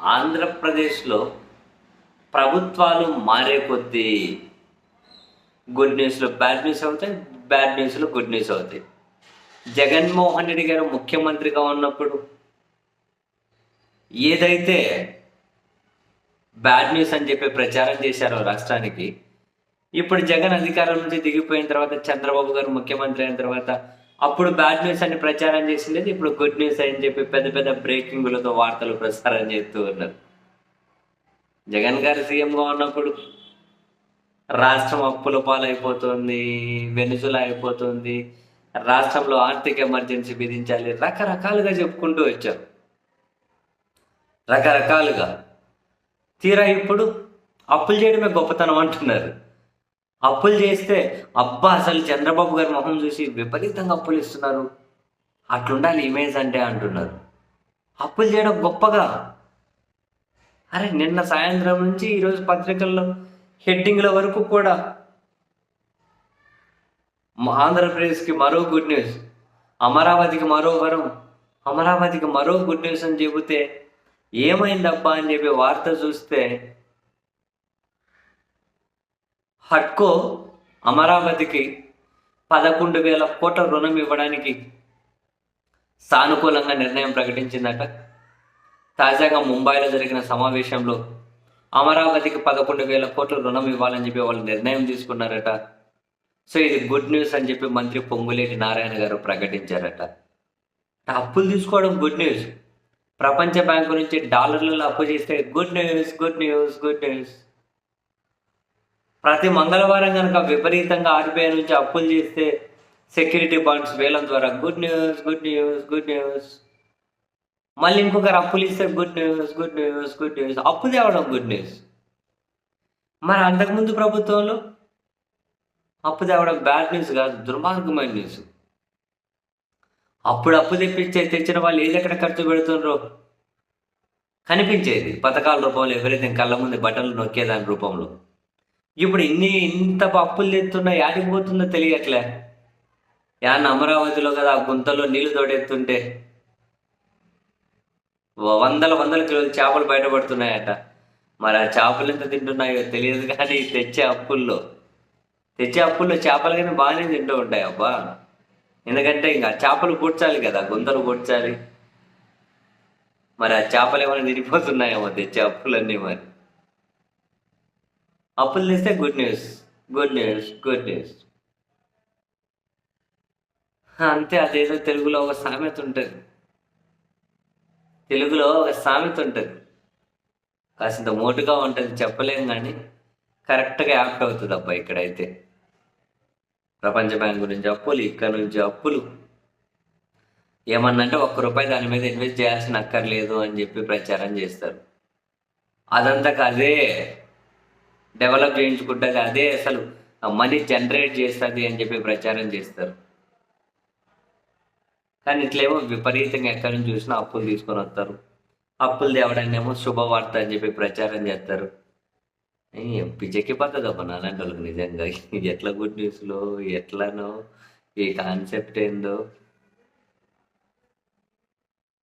ఆంధ్రప్రదేశ్లో ప్రభుత్వాలు మారే కొద్దీ గుడ్ న్యూస్లో బ్యాడ్ న్యూస్ అవుతాయి బ్యాడ్ న్యూస్లో గుడ్ న్యూస్ అవుతాయి. జగన్మోహన్ రెడ్డి గారు ముఖ్యమంత్రిగా ఉన్నప్పుడు ఏదైతే బ్యాడ్ న్యూస్ అని చెప్పి ప్రచారం చేశారో రాష్ట్రానికి ఇప్పుడు జగన్ అధికారం నుంచి దిగిపోయిన తర్వాత చంద్రబాబు గారు ముఖ్యమంత్రి అయిన తర్వాత అప్పుడు బ్యాడ్ న్యూస్ అని ప్రచారం చేసింది ఇప్పుడు గుడ్ న్యూస్ అని చెప్పి పెద్ద పెద్ద బ్రేకింగ్లతో వార్తలు ప్రసారం చేస్తూ ఉన్నారు. జగన్ గారు సీఎంగా ఉన్నప్పుడు రాష్ట్రం అప్పుల పాలైపోతుంది వెనుజుల అయిపోతుంది రాష్ట్రంలో ఆర్థిక ఎమర్జెన్సీ విధించాలి రకరకాలుగా చెప్పుకుంటూ వచ్చారు. రకరకాలుగా. తీరా ఇప్పుడు అప్పులు చేయడమే గొప్పతనం అంటున్నారు. అప్పులు చేస్తే అబ్బా అసలు చంద్రబాబు గారి మొహం చూసి విపరీతంగా అప్పులు ఇస్తున్నారు. అట్లుండాలి ఇమేజ్ అంటే అంటున్నారు. అప్పులు చేయడం గొప్పగా. అరే నిన్న సాయంత్రం నుంచి ఈరోజు పత్రికల్లో హెడ్డింగ్ల వరకు కూడా ఆంధ్రప్రదేశ్కి మరో గుడ్ న్యూస్ అమరావతికి మరో వరం అమరావతికి మరో గుడ్ న్యూస్ అని చెబితే ఏమైందబ్బా అని చెప్పి వార్త చూస్తే హడ్కో అమరావతికి పదకొండు వేల కోట్ల రుణం ఇవ్వడానికి సానుకూలంగా నిర్ణయం ప్రకటించిందట. తాజాగా ముంబైలో జరిగిన సమావేశంలో అమరావతికి పదకొండు వేల కోట్ల రుణం ఇవ్వాలని చెప్పి వాళ్ళు నిర్ణయం తీసుకున్నారట. సో ఇది గుడ్ న్యూస్ అని చెప్పి మంత్రి పొంగులేటి నారాయణ గారు ప్రకటించారట. అప్పులు తీసుకోవడం గుడ్ న్యూస్. ప్రపంచ బ్యాంకు నుంచి డాలర్లలో అప్పు చేస్తే good news good news good news. ప్రతి మంగళవారం కనుక విపరీతంగా ఆర్బీఐ నుంచి అప్పులు చేస్తే సెక్యూరిటీ బాండ్స్ వేలం ద్వారా good news good news good news. మళ్ళీ ఇంకొకరు అప్పులు ఇస్తే good news good news good news. అప్పు తేవడం గుడ్ న్యూస్. మరి అంతకుముందు ప్రభుత్వంలో అప్పు తేవడం బ్యాడ్ న్యూస్ కాదు దుర్మార్గమైన న్యూస్. అప్పుడు అప్పు తెప్పించే తెచ్చిన వాళ్ళు ఏది ఎక్కడ ఖర్చు పెడుతుండ్రో కనిపించేది. పథకాల రూపంలో ఎవరైతే కళ్ళ ముందు బట్టలు నొక్కేదాని రూపంలో. ఇప్పుడు ఇన్ని ఇంత పప్పులు తెస్తున్నా యాడికి పోతుందో తెలియట్లే. యాన్న అమరావతిలో కదా ఆ గుంతలో నీళ్ళు తోడెత్తుంటే? వందల వందల కిలోల చేపలు బయటపడుతున్నాయట మరి ఆ చేపలు ఎంత తింటున్నాయో తెలియదు కానీ తెచ్చే అప్పుల్లో. తెచ్చే అప్పుల్లో చేపలు కానీ బాగానే తింటూ ఉంటాయి అబ్బా. ఎందుకంటే ఇంకా చేపలు పూడ్చాలి కదా గుంతలు పూడ్చాలి. మరి ఆ చేపలు ఏమైనా తిరిగిపోతున్నాయేమో తెచ్చే అప్పులన్నీ మరి. అప్పులు తెస్తే good news good news good news అంతే అదేదో తెలుగులో ఒక సామెత ఉంటుంది. తెలుగులో ఒక సామెత ఉంటుంది. కాసింత మోటుగా ఉంటుంది చెప్పలేం కానీ కరెక్ట్గా యాప్ట్ అవుతుంది అబ్బా ఇక్కడైతే. ప్రపంచ బ్యాంక్ గురించి అప్పులు ఇక్కడ నుంచి అప్పులు. ఏమన్నంటే ఒక్క రూపాయి దాని మీద ఇన్వెస్ట్ చేయాల్సిన అక్కర్లేదు అని చెప్పి ప్రచారం చేస్తారు. అదంతా కదే. డెవలప్ చేయించుకుంటుంది. అదే అసలు మనీ జనరేట్ చేస్తుంది అని చెప్పి ప్రచారం చేస్తారు. కానీ ఇట్లేమో విపరీతంగా ఎక్కడి నుంచి చూసినా అప్పులు తీసుకొని వస్తారు. అప్పులు తేవడాన్ని ఏమో శుభవార్త అని చెప్పి ప్రచారం చేస్తారు. పిచ్చెక్కి పద్ధతి అబ్బా వాళ్ళకి నిజంగా. ఎట్లా గుడ్ న్యూస్లో ఎట్లానో ఈ కాన్సెప్ట్ ఏందో.